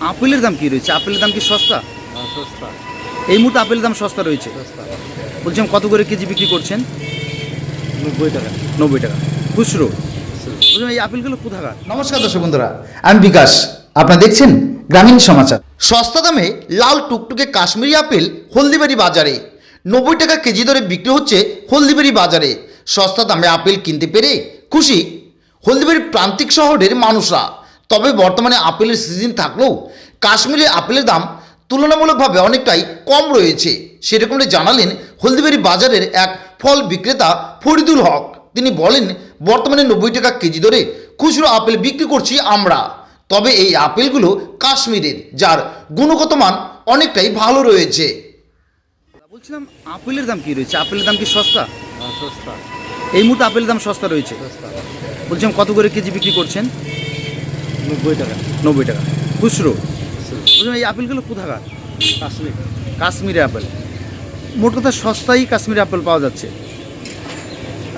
আপেলের দাম কি রয়েছে? আপেলের দাম কি সস্তা? হ্যাঁ, সস্তা। এই মুহূর্তে আপেলের দাম সস্তা রয়েছে? সস্তা। বলছিলাম কত করে কেজি বিক্রি করছেন? নব্বই টাকা। নব্বই টাকা। খুচরো? বলছিলাম এই আপেলগুলো কোথাকার? নমস্কার দর্শক বন্ধুরা আমি বিকাশ। আপনারা দেখছেন গ্রামীণ সমাচার। সস্তা দামে লাল টুকটুকে কাশ্মীরি আপেল হলদিবাড়ি বাজারে। নব্বই টাকা কেজি দরে বিক্রি হচ্ছে হলদিবাড়ি বাজারে। সস্তা দামে আপেল কিনতে পেরে খুশি হলদিবাড়ি প্রান্তিক শহরের মানুষরা। তবে বর্তমানে আপেলের সিজন থাকলেও কাশ্মীরি আপেলের দাম তুলনামূলকভাবে অনেকটাই কম রয়েছে। সেরকমটা জানালেন হলদিবাড়ি বাজারের এক ফল বিক্রেতা ফরিদুল হক। তিনি বলেন বর্তমানে নব্বই টাকা কেজি দরে খুচরো আপেল বিক্রি করছি আমরা। তবে এই আপেলগুলো কাশ্মীরের যার গুণগত মান অনেকটাই ভালো রয়েছে। বলছিলাম আপেলের দাম কি রয়েছে? আপেলের দাম কি সস্তা? হ্যাঁ, সস্তা। এই মুহূর্তে আপেলের দাম সস্তা রয়েছে? সস্তা। বলছিলাম কত করে কেজি বিক্রি করছেন? নব্বই টাকা। নব্বই টাকা। খুচরো? বলছিলাম এই আপেলগুলো কোথাকার? কাশ্মীর। কাশ্মীরি আপেল। মোট কথা সস্তাই কাশ্মীরি আপেল পাওয়া যাচ্ছে।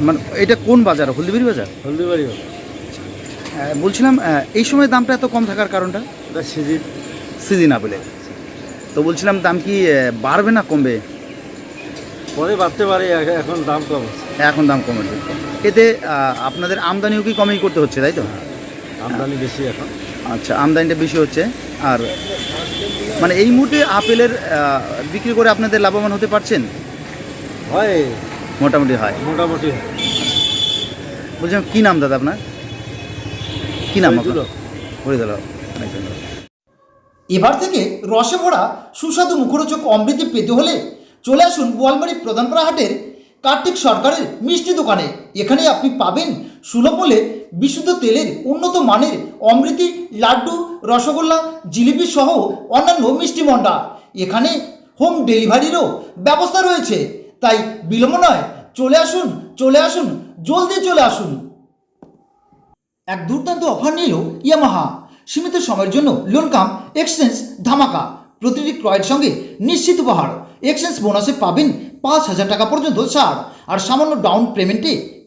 মানে এটা কোন বাজার? হলদিবাড়ি বাজার? হলদিবাড়ি আহ, বলছিলাম এই সময় দামটা এত কম থাকার কারণটা? সিজিন। সিজন আপেলের। তো বলছিলাম দাম কি বাড়বে না কমবে? পরে বাড়তে পারে এখন দাম কম। এখন দাম কমেছে এতে আপনাদের আমদানিও কি কমেই করতে হচ্ছে তাই তো? আমদানি বেশি এখন। আচ্ছা আমদানিটা বেশি হচ্ছে। আর মানে এই মুহূর্তে আপেলের বিক্রি করে আপনাদের লাভবান হতে পারছেন? হয়। মোটামুটি হয়। মোটামুটি হয়। বলছিলাম কী নাম দাদা আপনার? কী নাম আপনার? হরিদুল অনেক ধন্যবাদ। এবার থেকে রসে ভরা সুস্বাদু মুখরোচক অমৃতি পেতে হলে চলে আসুন বোয়ালমারি প্রধানপাড়া হাটের কার্তিক সরকারের মিষ্টি দোকানে। এখানে আপনি পাবেন সুলভ মূল্যে বিশুদ্ধ তেলের উন্নত মানের অমৃতি, লাড্ডু, রসগোল্লা, জিলিপি সহ অন্যান্য মিষ্টি মন্ডা এখানে হোম ডেলিভারিরও ব্যবস্থা রয়েছে। তাই বিলম্ব নয়, চলে আসুন চলে আসুন, জলদি চলে আসুন। এক দুর্দান্ত অফার নিল ইয়ামাহা। সীমিত সময়ের জন্য লোন কাম এক্সচেঞ্জ ধামাকা। প্রতিটি ক্রয়ের সঙ্গে নিশ্চিত উপহার। এক্সচেঞ্জ বোনাসে পাবেন পাঁচ হাজার টাকা পর্যন্ত ছাড়। আর সামান্য ডাউন পেমেন্টে